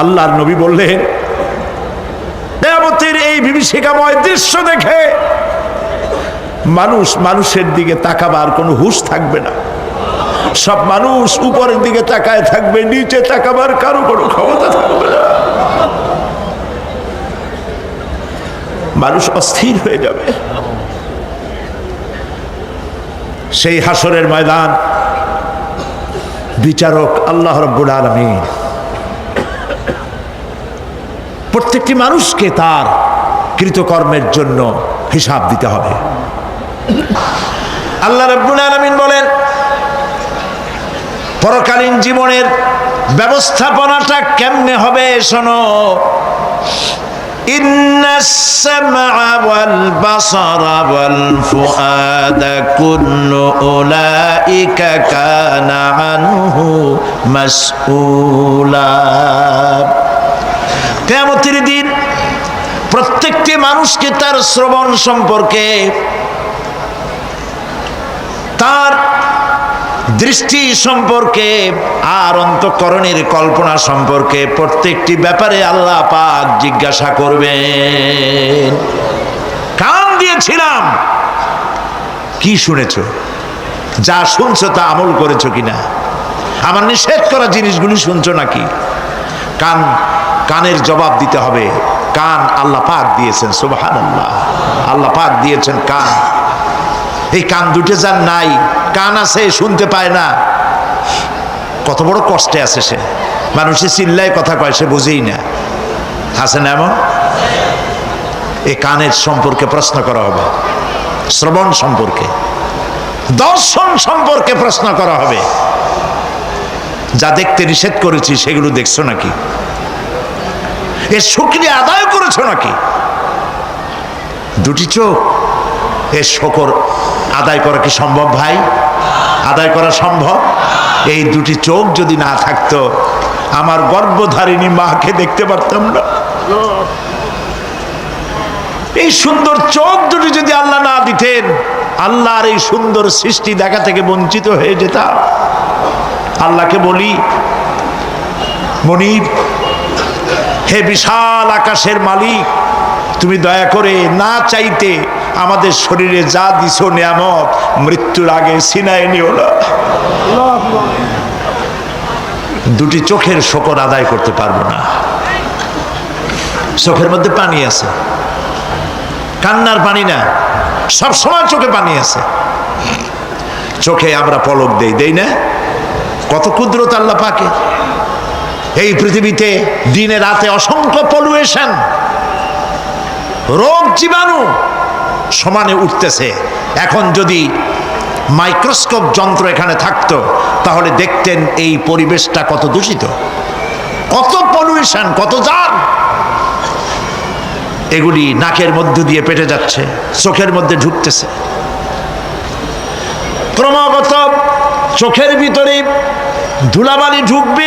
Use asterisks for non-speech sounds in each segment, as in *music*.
আল্লাহর নবী বললেন, কেয়ামতের এই বিভীষিকাময় দৃশ্য দেখে মানুষ মানুষের দিকে তাকাবার কোনো হুশ থাকবে না। সব মানুষ উপরের দিকে তাকায় থাকবে, নিচে তাকাবার কারও কোনো ক্ষমতা থাকবে না। মানুষ অস্থির হয়ে যাবে। সেই হাসরের ময়দান, বিচারক আল্লাহ রব্বুল আলমিন প্রত্যেকটি মানুষকে তার কৃতকর্মের জন্য হিসাব দিতে হবে আল্লাহ রব্বুল আলমিন বলেন পরকালীন জীবনের ব্যবস্থাপনাটা কেমনে হবে শোনো إن السمع والبصر والفؤاد كل أولئك كان عنه مسؤولا কেমতের দিন প্রত্যেকটি মানুষকে তার শ্রবণ সম্পর্কে, তার দৃষ্টি সম্পর্কে, আর অন্তঃকরণের কল্পনা সম্পর্কে প্রত্যেকটি ব্যাপারে আল্লাহ পাক জিজ্ঞাসা করবেন। কান দিয়েছিলাম। কি শুনেছ? যা শুনছো তা আমল করেছ কিনা? আমার নিষেধ করা জিনিসগুলি শুনছো নাকি? কান কানের জবাব দিতে হবে। কান আল্লাহ পাক দিয়েছেন সুবাহান আল্লাহ আল্লাহ পাক দিয়েছেন কান। এই কান দুটে যার নাই, কান আছে শুনতে পায় না। কত বড় কষ্টে আছে সে। মানুষে চিল্লায় কথা কয়, সে বুঝেই না। আছে না এমন? এই কানের সম্পর্কে প্রশ্ন করা হবে। শ্রবণ সম্পর্কে। দর্শন সম্পর্কে প্রশ্ন করা হবে। যা দেখতে নিষেধ করেছি, সেগুলো দেখছ নাকি? এর সুক্রিয়া আদায় করেছ নাকি? দুটি চোখ। এর শকর আদায় করা কি সম্ভব ভাই? আদায় করা সম্ভব? এই দুটি চোখ যদি না থাকতো, আমার গর্ভধারিণী মাকে দেখতে পারতাম না। এই সুন্দর চোখ দুটি যদি আল্লাহ না দিতেন, আল্লাহর এই সুন্দর সৃষ্টি দেখা থেকে বঞ্চিত হয়ে যেতাম। আল্লাহকে বলি মনির হে বিশাল আকাশের মালিক, তুমি দয়া করে না চাইতে আমাদের শরীরে যা দিছ নিয়ামত, মৃত্যুর আগে সিনায় নিও না। দুটি চোখের শকর আদায় করতে পারব না। চোখের মধ্যে পানি আছে। কান্নার পানি না, সব সময় চোখে পানি আছে। চোখে আমরা পলক দেই দেই না? কত ক্ষুদ্রতা আল্লাহ পাকে এই পৃথিবীতে দিনে রাতে অসংখ্য পলুয়েশন রোগ জীবাণু সমানে উঠতেছে। এখন যদি মাইক্রোস্কোপ যন্ত্র এখানে থাকতো, তাহলে দেখতেন এই পরিবেশটা কত দূষিত, কত পলিউশন কত জান এগুলি নাকের মধ্য দিয়ে পেটে যাচ্ছে, চোখের মধ্যে ঢুকতেছে। ক্রমাগত চোখের ভিতরে ধুলাবালি ঢুকবে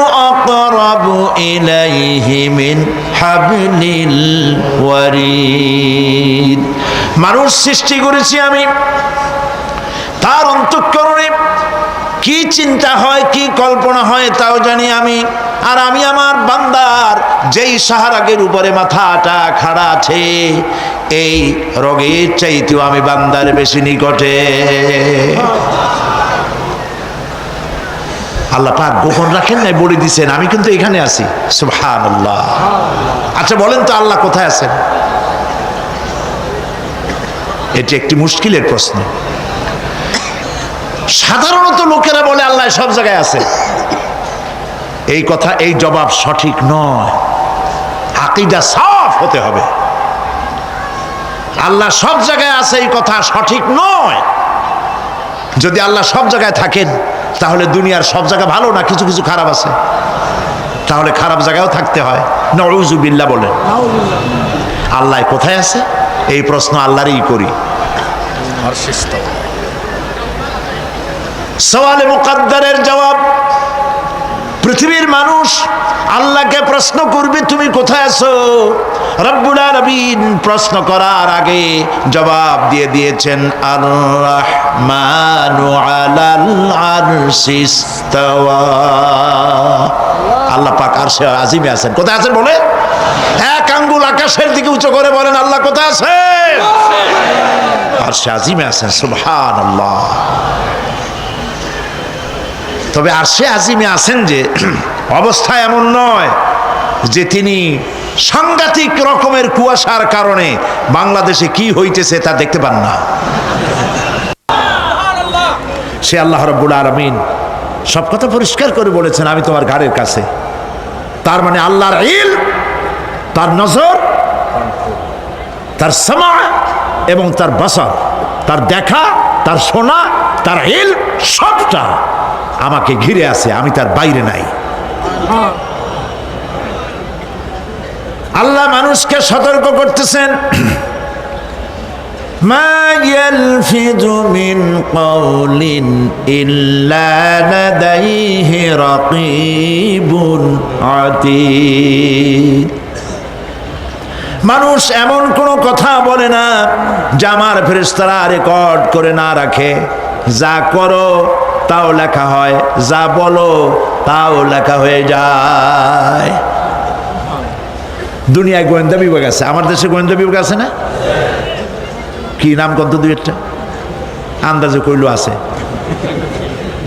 আকরাবু ইলাইহি মিন হাবলিল ওয়ারিদ মানুষ সৃষ্টি করেছি আমি। তার অন্তঃকরণে কি চিন্তা হয়, কি কল্পনা হয়, তাও জানি আমি। আর আমি আমার বান্দার যেই সাহারাগের উপরে মাথাটা খাড়া আছে, এই রোগের চাইতেও আমি বান্দার বেশি নিকটে। আল্লাহ পাক গোপন রাখেন নাই, বলে দিছেন, আমি কিন্তু এখানে আছি। সুবহান আচ্ছা বলেন তো আল্লাহ কোথায় আছেন? এটি একটি মুশকিলের প্রশ্ন। সাধারণত লোকেরা বলে, আল্লাহ সব জায়গায় আছে এই কথা, এই জবাব সঠিক নয়। আকিদা সাফ হতে হবে। আল্লাহ সব জায়গায় আছে, এই কথা সঠিক নয়। যদি আল্লাহ সব জায়গায় থাকেন তাহলে দুনিয়ার সব জায়গা ভালো না কিছু কিছু খারাপ আছে? তাহলে খারাপ জায়গায়ও থাকতে হয়। নজুবিল্লা বলেন। আল্লাহ কোথায় আছে? এই প্রশ্ন আল্লাহরই করি। সওয়ালে মুকাদ্দারের জবাব পৃথিবীর মানুষ, আল্লাহকে প্রশ্ন করবে, তুমি কোথায় আছো? রব্বুল আলামিন প্রশ্ন করার আগে জবাব দিয়ে দিয়েছেন আর রহমানু আল্লাহ পাক আরশে আজিমে আছেন। কোথায় আছেন বলে এক আঙ্গুল আকাশের দিকে উঁচু করে বলেন, আল্লাহ কোথায় আছেন? আরশে আজিমে আছেন, সুবহানাল্লাহ। তবে আর সে আজিমে আছেন যে *clears throat* অবস্থা এমন নয় যে তিনি সাংঘাতিক রকমের কুয়াশার কারণে বাংলাদেশে কি হইতেছে তা দেখতে পান না। সে আল্লাহ রব্বুল আলমিন সব কথা পরিষ্কার করে বলেছেন আমি তোমার ঘাড়ের কাছে। তার মানে আল্লাহর ইল তার নজর তার সমা এবং তার বসর তার দেখা তার শোনা তার ইল সবটা আমাকে ঘিরে আছে, আমি তার বাইরে নাই। আল্লাহ মানুষকে সতর্ক করতেছেন। মিন মানুষ এমন কোনো কথা বলে না, যা আমার ফেরেশতারা রেকর্ড করে না রাখে। যা করো তাও লেখা হয়, যা বলো তাও লেখা হয়ে যায়। দুনিয়ায় গোয়েন্দা বিভাগ আছে, আমার দেশে গোয়েন্দা বিভাগ আছে না? কি নাম কত দুই একটা? আন্দাজে কইল আছে।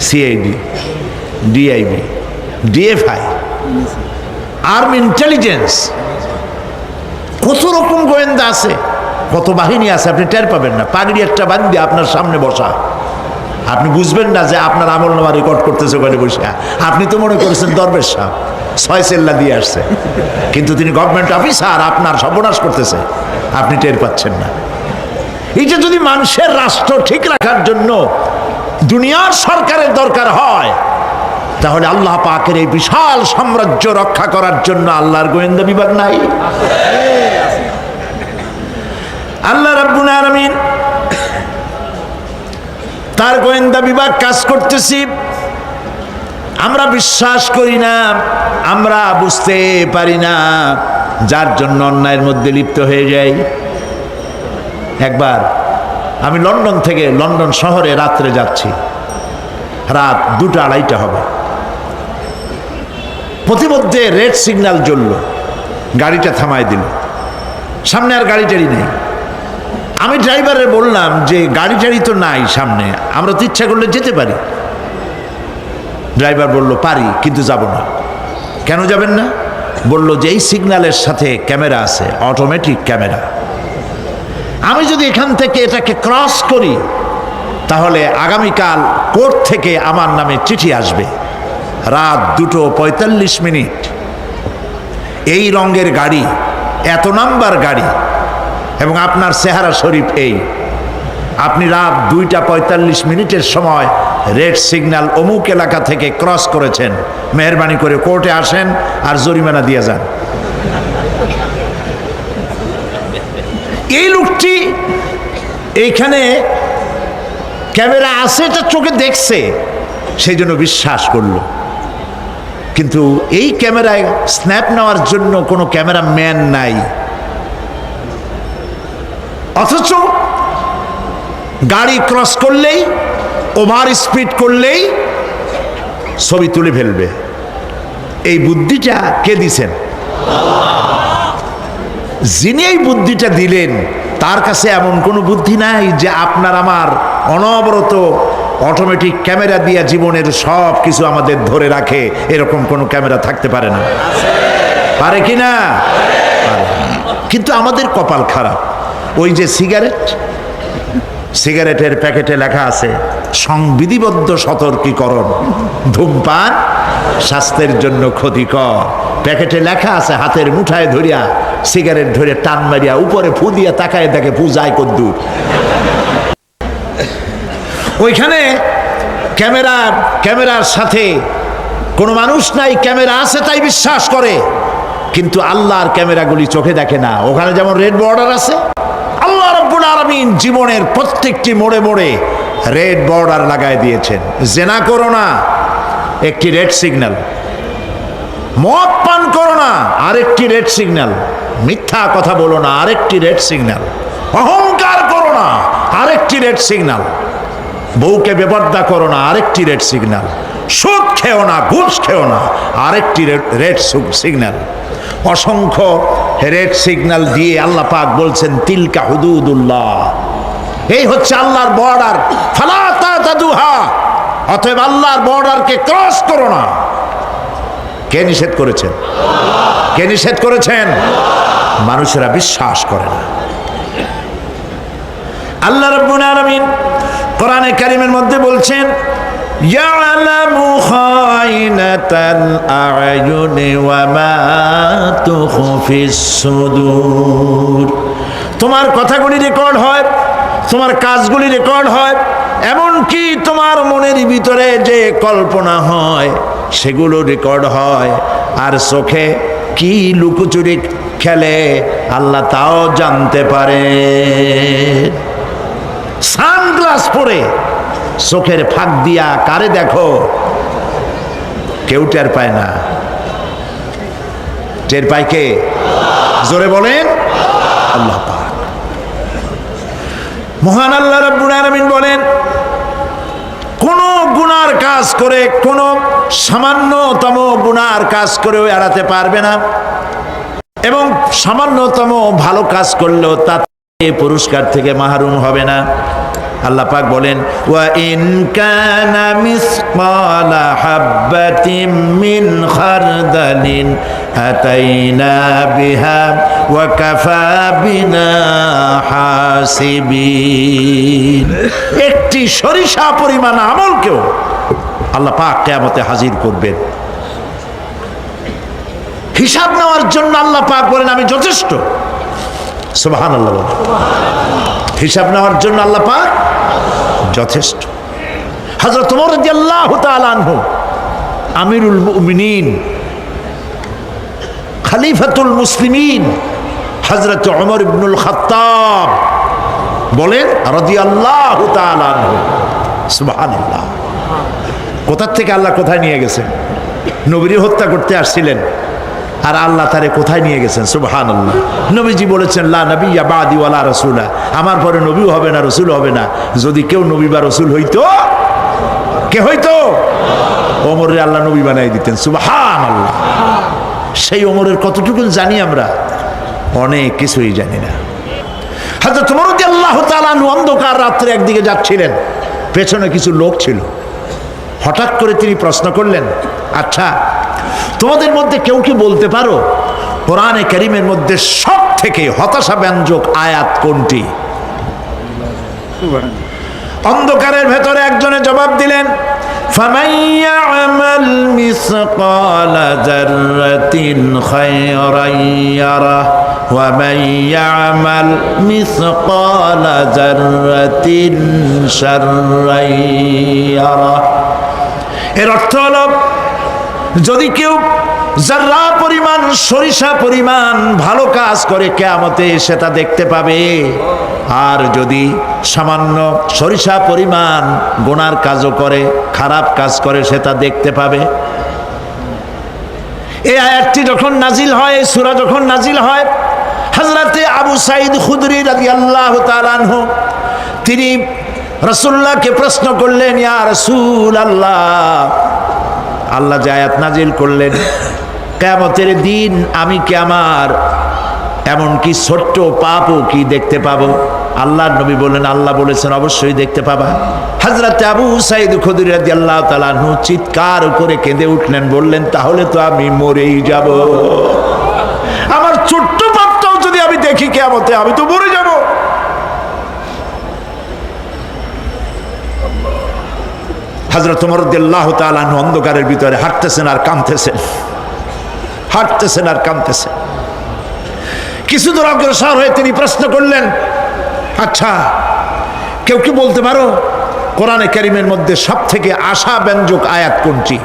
CID, DIB, DFI, army intelligence. কত রকম গোয়েন্দা আছে, কত বাহিনী আছে, আপনি টের পাবেন না। পাগড়ি একটা বান্ধি আপনার সামনে বসা। আপনি বুঝবেন না যে আপনার আমল নামা রেকর্ড করতেছে ওখানে বসে আপনি তো মনে করেছেন দরবেশ সাহ ছয় সেল্লা দিয়ে আসছে। কিন্তু তিনি গভর্নমেন্ট অফিসার আপনার সর্বনাশ করতেছে। আপনি টের পাচ্ছেন না। এইটা যদি মানুষের রাষ্ট্র ঠিক রাখার জন্য দুনিয়ার সরকারের দরকার হয়, তাহলে আল্লাহ পাকের এই বিশাল সাম্রাজ্য রক্ষা করার জন্য আল্লাহর গোয়েন্দা বিভাগ নাই। আল্লাহ রাব্বুল আলামিন তার গোয়েন্দা বিভাগ কাজ করতেছি। আমরা বিশ্বাস করি না, আমরা বুঝতে পারি না, যার জন্য অন্যায়ের মধ্যে লিপ্ত হয়ে যাই। একবার আমি লন্ডন থেকে লন্ডন শহরে রাত্রে যাচ্ছি। রাত দুটো আড়াইটা হবে। প্রতিমধ্যে রেড সিগন্যাল জ্বলল। গাড়িটা থামায় দিল। সামনে আর গাড়ি টাড়ি নেই। আমি ড্রাইভারে বললাম যে গাড়ি টাড়ি তো নাই সামনে, আমরা তো ইচ্ছা করলে যেতে পারি। ড্রাইভার বলল, পারি, কিন্তু যাব না। কেন যাবেন না? বলল যে এই সিগন্যালের সাথে ক্যামেরা আছে, অটোমেটিক ক্যামেরা। আমি যদি এখান থেকে এটাকে ক্রস করি, তাহলে আগামীকাল কোর্ট থেকে আমার নামে চিঠি আসবে। রাত দুটো পঁয়তাল্লিশ মিনিট। এই রঙের গাড়ি, এত নাম্বার গাড়ি এবং আপনার চেহারা শরীফ এই। আপনি রাত দুইটা পঁয়তাল্লিশ মিনিটের সময় রেড সিগন্যাল অমুক এলাকা থেকে ক্রস করেছেন। মেহরবানি করে কোর্টে আসেন আর জরিমানা দিয়ে যান। এই লোকটি এইখানে ক্যামেরা আছে, এটা চোখে দেখছে। সেই জন্য বিশ্বাস করল। কিন্তু এই ক্যামেরায় স্ন্যাপ নেওয়ার জন্য কোনো ক্যামেরা ম্যান নাই। অথচ গাড়ি ক্রস করলেই, ওভার স্পিড করলেই ছবি তুলে ফেলবে। এই বুদ্ধিটা কে দিছেন? যিনি এই বুদ্ধিটা দিলেন, তার কাছে এমন কোনো বুদ্ধি নাই যে আপনার আমার অনবরত অটোমেটিক ক্যামেরা দিয়া জীবনের সব কিছু আমাদের ধরে রাখে। এরকম কোনো ক্যামেরা থাকতে পারে না। পারে কি না? কিন্তু আমাদের কপাল খারাপ। ওই যে সিগারেট, সিগারেটের প্যাকেটে লেখা আছে, সংবিধিবদ্ধ সতর্কীকরণ, ধূমপান স্বাস্থ্যের জন্য ক্ষতিকর। প্যাকেটে লেখা আছে, হাতের মুঠায় ধরিয়া, সিগারেট ধরে টান মারিয়া, উপরে ফু দিয়া তাকায় দেখে পূজায় কদ্দুর। ওইখানে ক্যামেরা ক্যামেরার সাথে কোনো মানুষ নাই, ক্যামেরা আছে তাই বিশ্বাস করে, কিন্তু আল্লাহর ক্যামেরাগুলি চোখে দেখে না। ওখানে যেমন রেড বর্ডার আছে আলমিন জীবনের প্রত্যেকটি মোড়ে মোড়ে রেড বর্ডার লাগায় দিয়েছেন। জেনা করো না, একটি রেড সিগন্যাল। মদ পান করো না, আরেকটি রেড সিগন্যাল। মিথ্যা কথা বলো না, আরেকটি রেড সিগন্যাল। অহংকার করো না, আরেকটি রেড সিগন্যাল। বউকে বেপর্দা করো না, আরেকটি রেড সিগন্যাল। সুদ খেও না, ঘুষ খেও না, আরেকটি রেড সিগন্যাল। অসংখ্য রেড সিগন্যাল দিয়ে আল্লাহ পাক বলছেন, তিলকা হুদুদুল্লাহ। এই হচ্ছে আল্লাহর বর্ডার। ফালাতা দাদুহা অতএব আল্লাহর বর্ডারকে ক্রস করো না। কে নিষেধ করেছেন? কে নিষেধ করেছেন? মানুষেরা বিশ্বাস করে না। আল্লাহ রব্বুল আলামিন কোরআনে কারিমের মধ্যে বলছেন يعلم خائنة الأعين وما تخفي الصدور তোমার কথাগুলি রেকর্ড হয় তোমার কাজগুলি রেকর্ড হয় এমনকি তোমার মনের ভিতরে যে কল্পনা হয় সেগুলো রেকর্ড হয় আর চোখে কি লুকোচুরি খেলে আল্লাহ তাও জানতে পারে সানগ্লাস পরে চোখের ফাঁক দিয়া কারে দেখো? কেউ টের পায় না। টের পায় কে? জোরে বলেন, আল্লাহ পাক। মহান আল্লাহ রাব্বুল বলেন, কোন গুনার কাজ করে কোন সামান্যতম গুনার কাজ করেও এড়াতে পারবে না এবং সামান্যতম ভালো কাজ করলেও তাতে পুরস্কার থেকে মাহরুম হবে না। আল্লাহ পাক বলেন, ওয়া ইন কানা মিসকালা হাববাতিন মিন খারদালিন আতাইনা বিহা ওয়া কাফা বিনা হাসিবিন. একটি সরিষা পরিমাণ আমলকেও আল্লাহ পাক কিয়ামতে হাজির করবেন। হিসাব নেওয়ার জন্য আল্লাহ পাক বলেন, আমি যথেষ্ট। সুবহানাল্লাহ বলেন। হিসাব নেওয়ার জন্য আল্লাহ পাক যথেষ্ট। হজরত আল্লাহ তালানহু আমিরুল মুমিনিন, খালিফাতুল মুসলিমিন হজরত অমর ইবনুল খাত্তাব বলেন রাজি আল্লাহ কোথার থেকে আল্লাহ কোথায় নিয়ে গেছেন? নবীর হত্যা করতে আসছিলেন। আর আল্লাহ তারে কোথায় নিয়ে গেছেন? সুবহান আল্লাহ নবীজি বলেছেন, লা নবী বাদি ওয়ালা রসুলা। আমার পরে নবীও হবে না রসুল হবে না। যদি কেউ নবী বা রসুল হইতো, কে হইতো? ওমরে আল্লাহ নবী বানাই দিতেন সুবহান আল্লাহ সেই ওমরের কতটুকু জানি আমরা? অনেক কিছুই জানি না। হয়তো তোমার আল্লাহ তালানু অন্ধকার রাত্রে একদিকে যাচ্ছিলেন, পেছনে কিছু লোক ছিল। হঠাৎ করে তিনি প্রশ্ন করলেন আচ্ছা তোমাদের মধ্যে কেউ কি বলতে পারো কোরআনে করিমের মধ্যে সব থেকে হতাশা ব্যঞ্জক আয়াত কোনটি অন্ধকারের ভেতরে একজনে জবাব দিলেন فمن يعمل مثقال ذرة خيرا يره ومن يعمل مثقال ذرة شرا يره এর অর্থ হলো যদি কেউ যারা পরিমাণ সরিষা পরিমাণ ভালো কাজ করে কেয়ামতে, সেটা দেখতে পাবে। আর যদি সামান্য সরিষা পরিমাণ গোনার কাজও করে, খারাপ কাজ করে, সেটা দেখতে পাবে। এই আয়াতটি যখন নাজিল হয়, এই সুরা যখন নাজিল হয় হজরতে আবু সাইদ খুদরি রাজি আল্লাহ তালানহ তিনি রসুল্লাহকে প্রশ্ন করলেন, ইয়া রসুল আল্লাহ আল্লাহ যে আয়াত নাজিল করলেন কেমতের দিন আমি কি আমার এমনকি ছোট্ট পাপও কি দেখতে পাবো? আল্লাহ নবী বললেন, আল্লাহ বলেছেন, অবশ্যই দেখতে পাবা। হাজরত আবু সাইদ খুদির রাজি আল্লাহ তালাহু চিৎকার করে কেঁদে উঠলেন, বললেন, তাহলে তো আমি মরেই যাব। আমার ছোট্ট পাপটাও যদি আমি দেখি কেমতে আমি তো মরে যাব। হজরত মরদ্দাহ তালান অন্ধকারের ভিতরে হাঁটতেছেন আর কাঁদতেছেন। হাঁটতেছেন আর কাঁদতেছেন। কিছু দূর অগ্রসর হয়ে তিনি প্রশ্ন করলেন আচ্ছা কেউ কি বলতে পারো কোরআনে কারিমের মধ্যে সব থেকে আশা ব্যঞ্জক আয়াত কোনটি?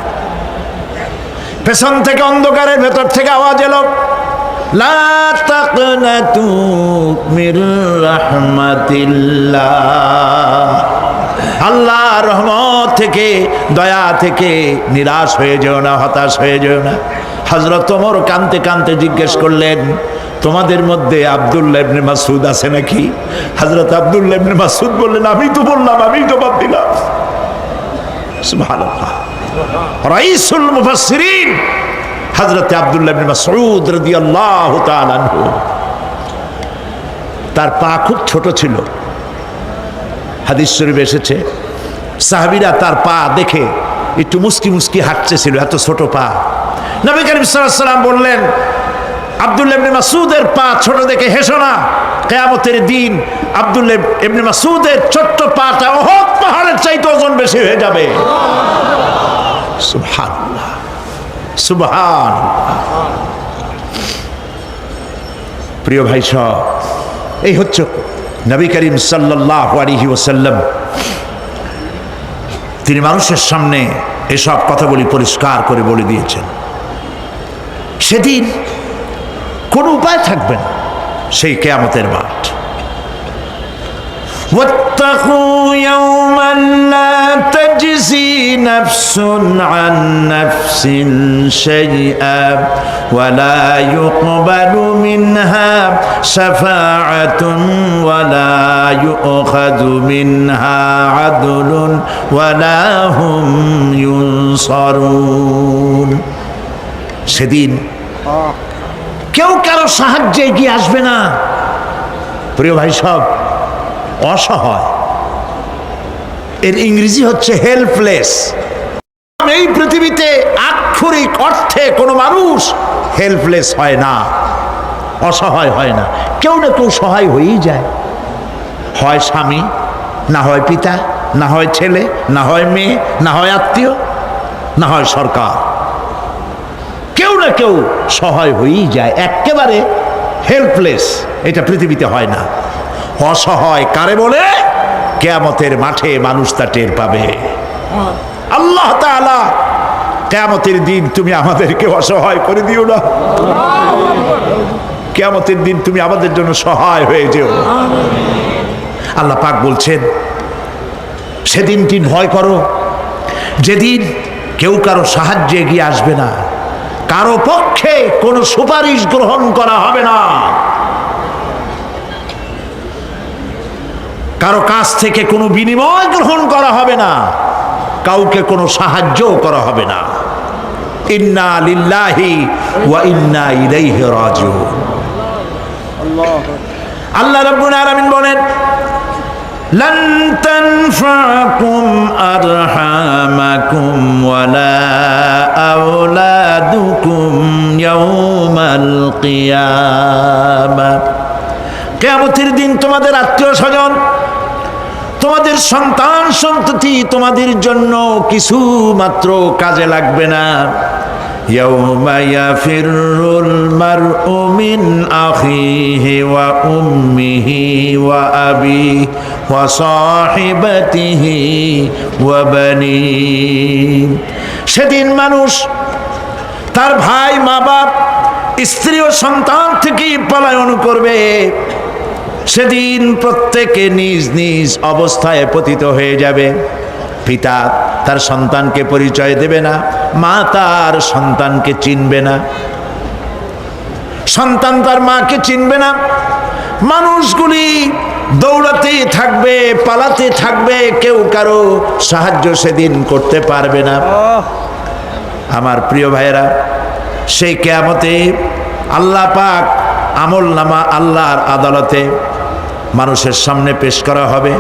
পেছন থেকে অন্ধকারের ভেতর থেকে আওয়াজ এলো, লা তাকনাতু মির রাহমাতিল্লাহ। আল্লাহ রহমত থেকে, দয়া থেকে নিরাশ হয়ে যেও না, হতাশ হয়ে যেও না। হজরত তোমর কানতে কানতে জিজ্ঞেস করলেন, তোমাদের মধ্যে আবদুল্লাহ ইবনে মাসুদ আছে নাকি? হজরত আবদুল্লাহ ইবনে মাসুদ বললেন, আমি তো বললাম, আমি জবাব দিলাম। সুবহানাল্লাহ। রাইসুল মুফাসসিরিন, হযরত আব্দুল্লাহ ইবনে মাসউদ রাদিয়াল্লাহু তাআলা আনহু। তার পা খুব ছোট ছিল। হাদিস শরীফ এসেছে সাহাবীরা তার পা দেখে একটু মুস্কি মুস্কি হাঁটতেছিল, এত ছোট পা। নবী করিম সাল্লাম বললেন, আব্দুল্লাহ ইবনে মাসউদের পা ছোট দেখে হেসো না। কেয়ামতের দিন আব্দুল্লাহ ইবনে মাসউদের ছোট্ট পাটা ওহদ পাহাড়ের চাইতে ওজন বেশি হয়ে যাবে। সুবহানাল্লাহ সুবহান প্রিয় ভাই সব, এই হচ্ছে নবী করিম সাল্লাল্লাহু আলাইহি ওয়াসাল্লাম তিনি মানুষের সামনে এসব কথাগুলি পরিষ্কার করে বলে দিয়েছেন। সেদিন কোনো উপায় থাকবে না সেই কেয়ামতের মাঠ। واتقوا يوما لا تجزي نفس عن نفس شيئا ولا يقبل منها شفاعة ولا يؤخذ منها عدل ولا هم ينصرون সেদিন কেউ কারো সাহায্যে এগিয়ে আসবে না প্রিয় ভাই সব অসহায়। এর ইংরেজি হচ্ছে হেল্পলেস এই পৃথিবীতে আক্ষরিক অর্থে কোনো মানুষ হেল্পলেস হয় না, অসহায় হয় না। কেউ না কেউ সহায় হয়েই যায়। হয় স্বামী, না হয় পিতা, না হয় ছেলে, না হয় মেয়ে, না হয় আত্মীয়, না হয় সরকার। কেউ না কেউ সহায় হয়েই যায়। একেবারে হেল্পলেস এটা পৃথিবীতে হয় না। অসহায় কারে বলে? কেয়ামতের মাঠে মানুষ তা টের পাবে। আল্লাহ তাআলা, কেয়ামতের দিন তুমি আমাদেরকে অসহায় করে দিও না। কেয়ামতের দিন তুমি আমাদের জন্য সহায় হয়ে যেও। আল্লাহ পাক বলছেন সেদিনটি ভয় করো? যেদিন কেউ কারও সাহায্যে এগিয়ে আসবে না, কারও পক্ষে কোনো সুপারিশ গ্রহণ করা হবে না। কারো কাছ থেকে কোনো বিনিময় গ্রহণ করা হবে না কাউকে কোনো সাহায্যও করা হবে না ইন্না লিল্লাহি ওয়া ইন্না ইলাইহি রাজিউন আল্লাহ রাব্বুল আলামিন বলেন لن تنفعكم أرحامكم ولا أولادكم يوم القيامة কেয়ামতের দিন তোমাদের আত্মীয় স্বজন তোমাদের সন্তান সন্ততি তোমাদের জন্য কিছু মাত্র কাজে লাগবে না يوم يفر المرء من أخيه وأمه وأبيه وصاحبته وبنيه সেদিন মানুষ তার ভাই মা বাপ স্ত্রী ও সন্তান থেকে পলায়ন করবে সেদিন প্রত্যেকে নিজ নিজ অবস্থায় পতিত হয়ে যাবে। পিতা তার সন্তানকে পরিচয় দেবে না মা তার সন্তানকে চিনবে না। সন্তান তার মাকে চিনবে না। মানুষগুলি দৌড়াতে থাকবে পালাতে থাকবে কেউ কারও সাহায্য সেদিন করতে পারবে না। আমার প্রিয় ভাইয়েরা সেই কেয়ামতে আল্লাহ পাক আমল নামা আল্লাহর আদালতে মানুষের সামনে পেশ করা হবে।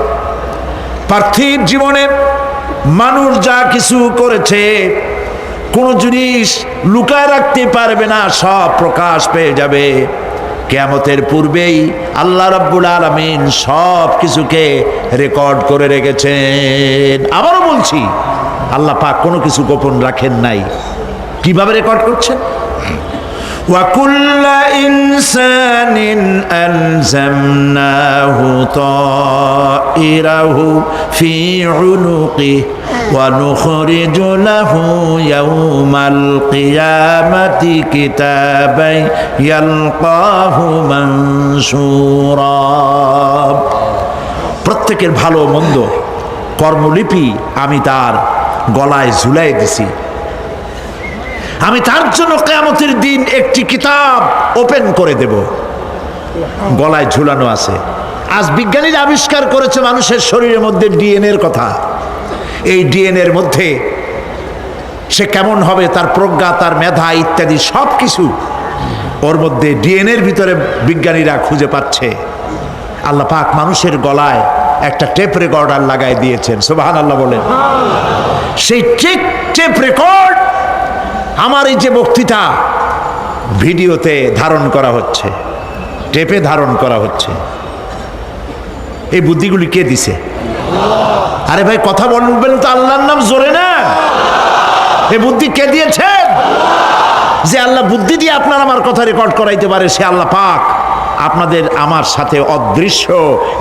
পার্থিব জীবনে মানুষ যা কিছু করেছে, কোনো জিনিস লুকায় রাখতে পারবে না, সব প্রকাশ পেয়ে যাবে। কেয়ামতের পূর্বেই আল্লাহ রাব্বুল আলমিন সব কিছুকে রেকর্ড করে রেখেছেন। আবারও বলছি, আল্লাহ পাক কোনো কিছু গোপন রাখেন নাই। কীভাবে রেকর্ড করছেন? وكل إنسان ألزمناه طائره في عنقه ونخرج له يوم القيامة كتابا يلقاه منشورا প্রত্যেকের ভালো মন্দ কর্মলিপি আমি তার গলায় ঝুলাই দিছি আমি তার জন্য কেয়ামতের দিন একটি কিতাব ওপেন করে দেব। গলায় ঝুলানো আছে। আজ বিজ্ঞানীরা আবিষ্কার করেছে মানুষের শরীরের মধ্যে ডিএনএর কথা। এই ডিএনএর মধ্যে সে কেমন হবে, তার প্রজ্ঞা, তার মেধা ইত্যাদি সব কিছু ওর মধ্যে ডিএনএর ভিতরে বিজ্ঞানীরা খুঁজে পাচ্ছে। আল্লাহ পাক মানুষের গলায় একটা টেপ রেকর্ডার লাগাই দিয়েছেন। সুবাহান আল্লাহ বলেন। সেই টেপ টেপ রেকর্ড আমার এই যে বক্তৃতা ভিডিওতে ধারণ করা হচ্ছে, টেপে ধারণ করা হচ্ছে, এই বুদ্ধিগুলি কে দিছে? আরে ভাই, কথা বলবেন তো, আল্লাহর নাম জোরে না। এই বুদ্ধি কে দিয়েছেন? যে আল্লাহ বুদ্ধি দিয়ে আপনার আমার কথা রেকর্ড করাইতে পারে, সে আল্লাহ পাক। আপনাদের আমার সাথে অদৃশ্য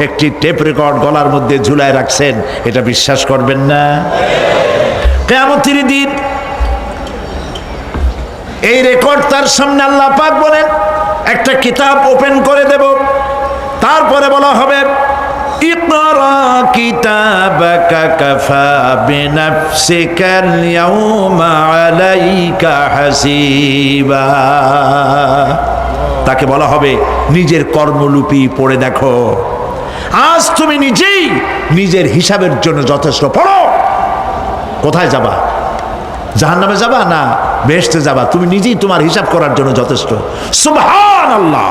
একটি টেপ রেকর্ড গলার মধ্যে ঝুলায় রাখছেন, এটা বিশ্বাস করবেন না? কেমন তিনি দিন এই রেকর্ড তার সামনে আল্লাহ পাক বলেন, একটা কিতাব ওপেন করে দেব। তারপরে বলা হবে তাকে বলা হবে, নিজের কর্মলুপি পড়ে দেখো। আজ তুমি নিজেই নিজের হিসাবের জন্য যথেষ্ট পড়ো। কোথায় যাবা? জাহান নামে যাবা না বেহেস্তে যাবা। তুমি নিজেই তোমার হিসাব করার জন্য যথেষ্ট। সুবহান আল্লাহ